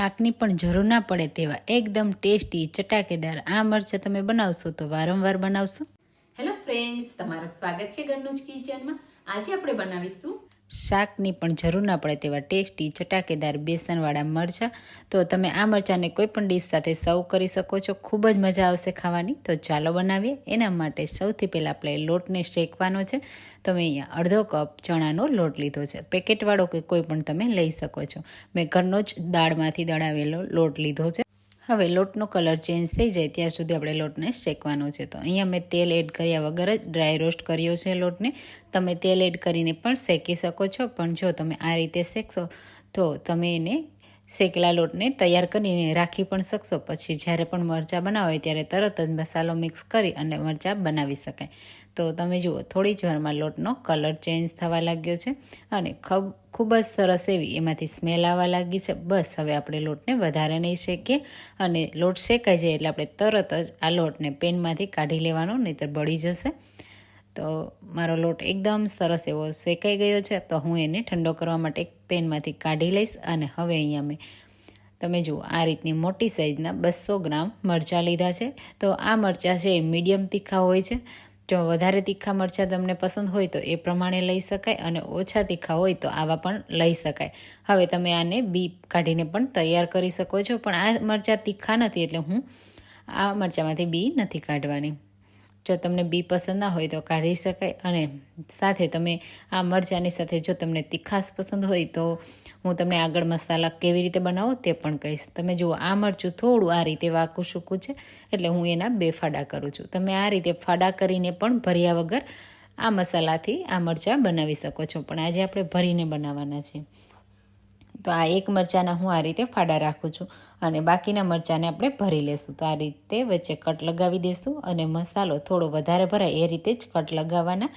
શાકની પણ જરૂર ના પડે તેવા એકદમ ટેસ્ટી ચટાકેદાર આ મરચાં તમે બનાવશો તો વારંવાર બનાવશો. હેલો ફ્રેન્ડ્સ તમારું સ્વાગત છે ઘરનું જ કિચનમાં. આજે આપણે બનાવીશું શાકની પણ જરૂર ના પડે તેવા ટેસ્ટી ચટાકેદાર બેસનવાળા મરચાં. તો તમે આ મરચાંને કોઈ પણ ડીશ સાથે સર્વ કરી શકો છો. ખૂબ જ મજા આવશે ખાવાની. તો ચાલો બનાવીએ. એના માટે સૌથી પહેલાં આપણે લોટને શેકવાનો છે. તમે અહીંયા અડધો કપ ચણાનો લોટ લીધો છે. પેકેટવાળો કે કોઈ પણ તમે લઈ શકો છો. મેં ઘરનો જ દાળમાંથી દળાવેલો લોટ લીધો છે. હવે લોટનો કલર ચેન્જ થઈ જાય ત્યાં સુધી આપણે લોટને શેકવાનો છે. તો અહીંયા મેં તેલ એડ કર્યા વગર જ ડ્રાય રોસ્ટ કર્યો છે લોટને. તમે તેલ એડ કરીને પણ શેકી શકો છો. પણ જો તમે આ રીતે શેકશો, તો તમે એને શેકેલા લોટને તૈયાર કરીને રાખી પણ શકશો. પછી જ્યારે પણ મરચાં બનાવો ત્યારે તરત જ મસાલો મિક્સ કરી અને મરચાં બનાવી શકાય. તો તમે જુઓ, થોડી જ વારમાં લોટનો કલર ચેન્જ થવા લાગ્યો છે અને ખબ, ખૂબ જ સરસ એવી એમાંથી સ્મેલ આવવા લાગી છે. બસ હવે આપણે લોટને વધારે નહીં શેકીએ અને લોટ શેકાઈ જાય એટલે આપણે તરત જ આ લોટને પેનમાંથી કાઢી લેવાનો, નહીંતર બળી જશે. તો મારો લોટ એકદમ સરસ એવો શેકાઈ ગયો છે, તો હું એને ઠંડો કરવા માટે એક પેનમાંથી કાઢી લઈશ અને હવે અહીંયા મેં, તમે જુઓ, આ રીતની મોટી સાઇઝના બસો ગ્રામ મરચાં લીધા છે. તો આ મરચાં છે એ મીડિયમ તીખા હોય છે. જો વધારે તીખા મરચાં તમને પસંદ હોય તો એ પ્રમાણે લઈ શકાય અને ઓછા તીખા હોય તો આવા પણ લઈ શકાય. હવે તમે આને બી કાઢીને પણ તૈયાર કરી શકો છો, પણ આ મરચાં તીખા નથી એટલે હું આ મરચાંમાંથી બી નથી કાઢવાની. જો તમને બી પસંદ ના હોય તો કાઢી શકાય અને સાથે તમે આ મરચાંની સાથે જો તમને તીખાશ પસંદ હોય તો હું તમને આગળ મસાલા કેવી રીતે બનાવો તે પણ કહીશ. તમે જુઓ, આ મરચું થોડું આ રીતે વાકું સૂકું છે, એટલે હું એના બે ફાડા કરું છું. તમે આ રીતે ફાડા કરીને પણ ભર્યા વગર આ મસાલાથી આ મરચાં બનાવી શકો છો. પણ આજે આપણે ભરીને બનાવવાના છે તો આ એક મરચાંના હું આ રીતે ફાડા રાખું છું અને બાકીના મરચાંને આપણે ભરી લેશું. તો આ રીતે વચ્ચે કટ લગાવી દઈશું અને મસાલો થોડો વધારે ભરાય એ રીતે જ કટ લગાવવાના.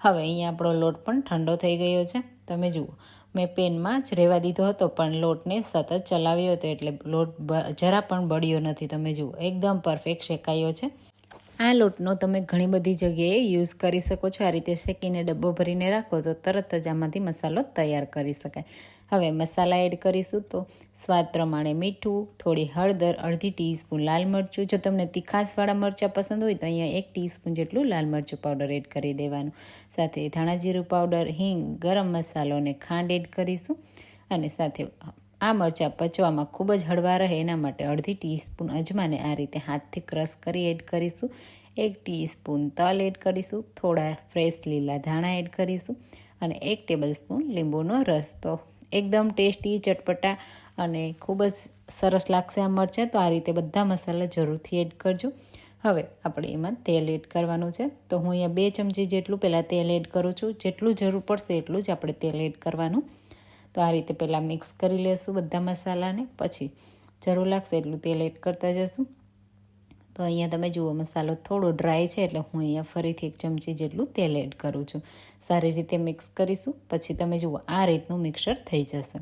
હવે અહીંયા આપણો લોટ પણ ઠંડો થઈ ગયો છે. તમે જુઓ, મેં પેનમાં જ રહેવા દીધો હતો, પણ લોટને સતત ચલાવ્યો હતો એટલે લોટ જરા પણ બળ્યો નથી. તમે જુઓ, એકદમ પરફેક્ટ શેકાયો છે. આ લોટનો તમે ઘણી બધી જગ્યાએ યુઝ કરી શકો છો. આ રીતે શેકીને ડબ્બો ભરીને રાખો તો તરત જ આમાંથી મસાલો તૈયાર કરી શકાય. હવે મસાલા એડ કરીશું તો સ્વાદ પ્રમાણે મીઠું, થોડી હળદર, અડધી ટીસ્પૂન લાલ મરચું. જો તમને તીખાસવાળા મરચાં પસંદ હોય તો અહીંયા એક ટીસ્પૂન જેટલું લાલ મરચું પાવડર એડ કરી દેવાનું. સાથે ધાણા જીરું પાવડર, હિંગ, ગરમ મસાલો અને ખાંડ એડ કરીશું. અને સાથે આ મરચાં પચવામાં ખૂબ જ હળવા રહે એના માટે અડધી ટીસ્પૂન અજમાને આ રીતે હાથથી ક્રશ કરી એડ કરીશું. એક ટીસ્પૂન તલ એડ કરીશું, થોડા ફ્રેશ લીલા ધાણા એડ કરીશું અને એક ટેબલ સ્પૂન લીંબુનો રસ. તો એકદમ ટેસ્ટી, ચટપટા અને ખૂબ જ સરસ લાગશે આ મરચાં. તો આ રીતે બધા મસાલા જરૂરથી એડ કરજો. હવે આપણે એમાં તેલ એડ કરવાનું છે. તો હું અહીંયા બે ચમચી જેટલું પહેલાં તેલ એડ કરું છું. જેટલું જરૂર પડશે એટલું જ આપણે તેલ એડ કરવાનું. તો આ રીતે પહેલાં મિક્સ કરી લેશું બધા મસાલાને. પછી જરૂર લાગશે એટલું તેલ એડ કરતા જશું. તો અહીંયા તમે જુઓ, મસાલો થોડો ડ્રાય છે એટલે હું અહીંયા ફરીથી એક ચમચી જેટલું તેલ એડ કરું છું. સારી રીતે મિક્સ કરીશું. પછી તમે જુઓ, આ રીતનું મિક્સર થઈ જશે.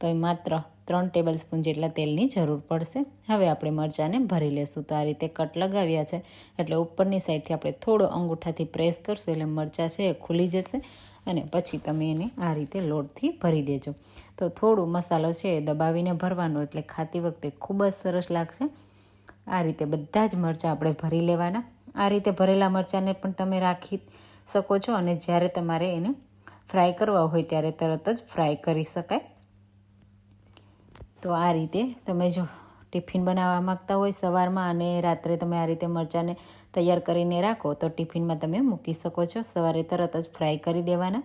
તો એ માત્ર ત્રણ ટેબલ સ્પૂન જેટલા તેલની જરૂર પડશે. હવે આપણે મરચાંને ભરી લેશું. તો આ રીતે કટ લગાવ્યા છે. એટલે ઉપરની સાઈડથી આપણે થોડો અંગૂઠાથી પ્રેસ કરશું. એટલે મરચાં છે એ ખુલી જશે. અને પછી તમે એને આ રીતે લોટથી ભરી દેજો. તો થોડું મસાલો છે એ દબાવીને ભરવાનો. એટલે ખાતી વખતે ખૂબ જ સરસ લાગશે. આ રીતે બધા જ મરચાં આપણે ભરી લેવાના. આ રીતે ભરેલા મરચાંને પણ તમે રાખી શકો છો. અને જ્યારે તમારે એને ફ્રાય કરવા હોય ત્યારે તરત જ ફ્રાય કરી શકાય. તો આ રીતે તમે જો ટિફિન બનાવવા માગતા હોય સવારમાં અને રાત્રે તમે આ રીતે મરચાંને તૈયાર કરીને રાખો, તો ટિફિનમાં તમે મૂકી શકો છો. સવારે તરત જ ફ્રાય કરી દેવાના.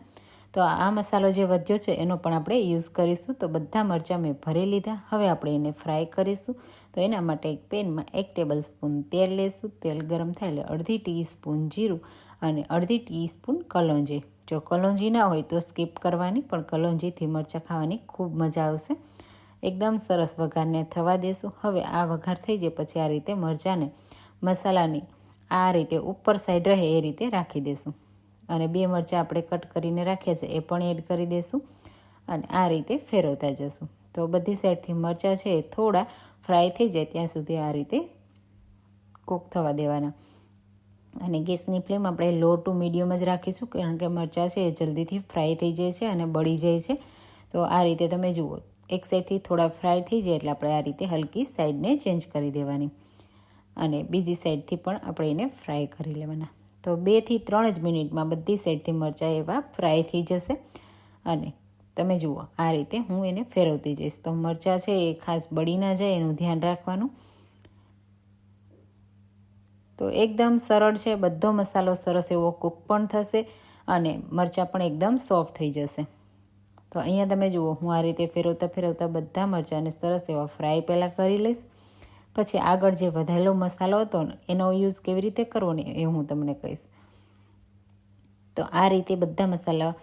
તો આ મસાલો જે વધ્યો છે એનો પણ આપણે યુઝ કરીશું. તો બધા મરચાં મેં ભરી લીધા. હવે આપણે એને ફ્રાય કરીશું. તો એના માટે એક પેનમાં એક ટેબલ સ્પૂન તેલ લેશું. તેલ ગરમ થાય એટલે અડધી ટીસ્પૂન જીરું અને અડધી ટીસ્પૂન કલોંજી. જો કલોંજી ના હોય તો સ્કીપ કરવાની, પણ કલોંજીથી મરચાં ખાવાની ખૂબ મજા આવશે. એકદમ સરસ વઘારને થવા દેશું. હવે આ વઘાર થઈ જાય પછી આ રીતે મરચાંને મસાલાની આ રીતે ઉપર સાઈડ રહે એ રીતે રાખી દેશું. અને બે મરચાં આપણે કટ કરીને રાખ્યા છે એ પણ એડ કરી દઈશું અને આ રીતે ફેરવતા જશું. તો બધી સાઈડથી મરચાં છે એ થોડા ફ્રાય થઈ જાય ત્યાં સુધી આ રીતે કૂક થવા દેવાના. અને ગેસની ફ્લેમ આપણે લો ટુ મીડિયમ જ રાખીશું કારણ કે મરચાં છે એ જલ્દીથી ફ્રાય થઈ જાય છે અને બળી જાય છે. તો આ રીતે તમે જુઓ. એક સાઈડથી થોડા ફ્રાય થઈ જાય એટલે આપણે આ રીતે હલકી સાઈડને ચેન્જ કરી દેવાની. અને બીજી સાઈડથી પણ આપણે એને ફ્રાય કરી લેવાના. તો બેથી ત્રણ જ મિનિટમાં બધી સાઈડથી મરચાં એવા ફ્રાય થઈ જશે. અને તમે જુઓ, આ રીતે હું એને ફેરવતી જઈશ. તો મરચાં છે એ ખાસ બળી ના જાય, એનું ધ્યાન રાખવાનું. તો એકદમ સરળ છે, બધો મસાલો સરસ એવો કૂક પણ થશે અને મરચાં પણ એકદમ સોફ્ટ થઈ જશે. તો અહીંયા તમે જુઓ, હું આ રીતે ફેરવતા ફેરવતા બધા મરચાંને સરસ એવા ફ્રાય પહેલાં કરી લઈશ. પછી આગળ જે વધેલો મસાલો હતો ને, એનો યુઝ કેવી રીતે કરવો ને એ હું તમને કહીશ. તો આ રીતે બધા મસાલા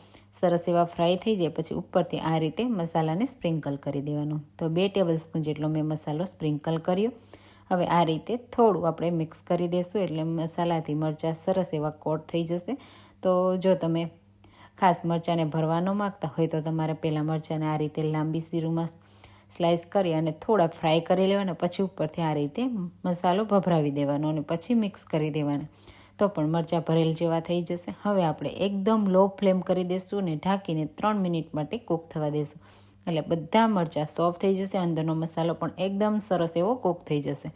સરસ એવા ફ્રાય થઈ જાય, પછી ઉપરથી આ રીતે મસાલાને સ્પ્રિંકલ કરી દેવાનું. તો બે ટેબલ સ્પૂન જેટલો મેં મસાલો સ્પ્રિંકલ કર્યો. હવે આ રીતે થોડું આપણે મિક્સ કરી દઈશું એટલે મસાલાથી મરચાં સરસ એવા કોટ થઈ જશે. તો જો તમે ખાસ મરચાંને ભરવાનો માગતા હોય તો તમારે પહેલાં મરચાંને આ રીતે લાંબી સીરુમાં સ્લાઇસ કરી અને થોડા ફ્રાય કરી લેવાના, પછી ઉપરથી આ રીતે મસાલો ભભરાવી દેવાનો અને પછી મિક્સ કરી દેવાના. તો પણ મરચાં ભરેલ જેવા થઈ જશે. હવે આપણે એકદમ લો ફ્લેમ કરી દઈશું અને ઢાંકીને ત્રણ મિનિટ માટે કૂક થવા દઈશું એટલે બધા મરચાં સોફ્ટ થઈ જશે, અંદરનો મસાલો પણ એકદમ સરસ એવો કૂક થઈ જશે.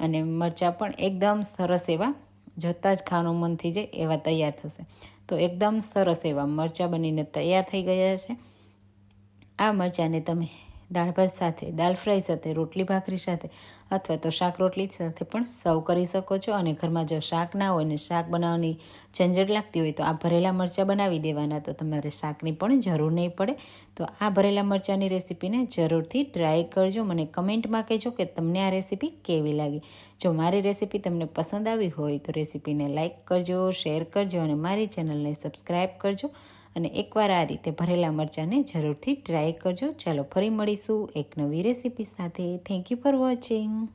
અને મરચાં પણ એકદમ સરસ એવા, જોતાં જ ખાવાનું મન થઈ જાય એવા તૈયાર થશે. તો એકદમ સરસ એવા મરચાં બનીને તૈયાર થઈ ગયા છે. આ મરચાંને તમે દાળ ભાત સાથે, દાળ ફ્રાય સાથે, રોટલી ભાખરી સાથે અથવા તો શાક રોટલી સાથે પણ સર્વ કરી શકો છો. અને ઘરમાં જો શાક ના હોય ને શાક બનાવવાની ઝંઝટ લાગતી હોય તો આ ભરેલા મરચાં બનાવી દેવાના. તો તમારે શાકની પણ જરૂર નહીં પડે. તો આ ભરેલા મરચાંની રેસીપીને જરૂરથી ટ્રાય કરજો. મને કમેન્ટમાં કહેજો કે તમને આ રેસીપી કેવી લાગી. જો મારી રેસીપી તમને પસંદ આવી હોય તો રેસીપીને લાઇક કરજો, શેર કરજો અને મારી ચેનલને સબસ્ક્રાઈબ કરજો. અને એકવાર આ રીતે ભરેલા મરચાંને જરૂરથી ટ્રાય કરજો. ચાલો ફરી મળીશું એક નવી રેસીપી સાથે. Thank you for watching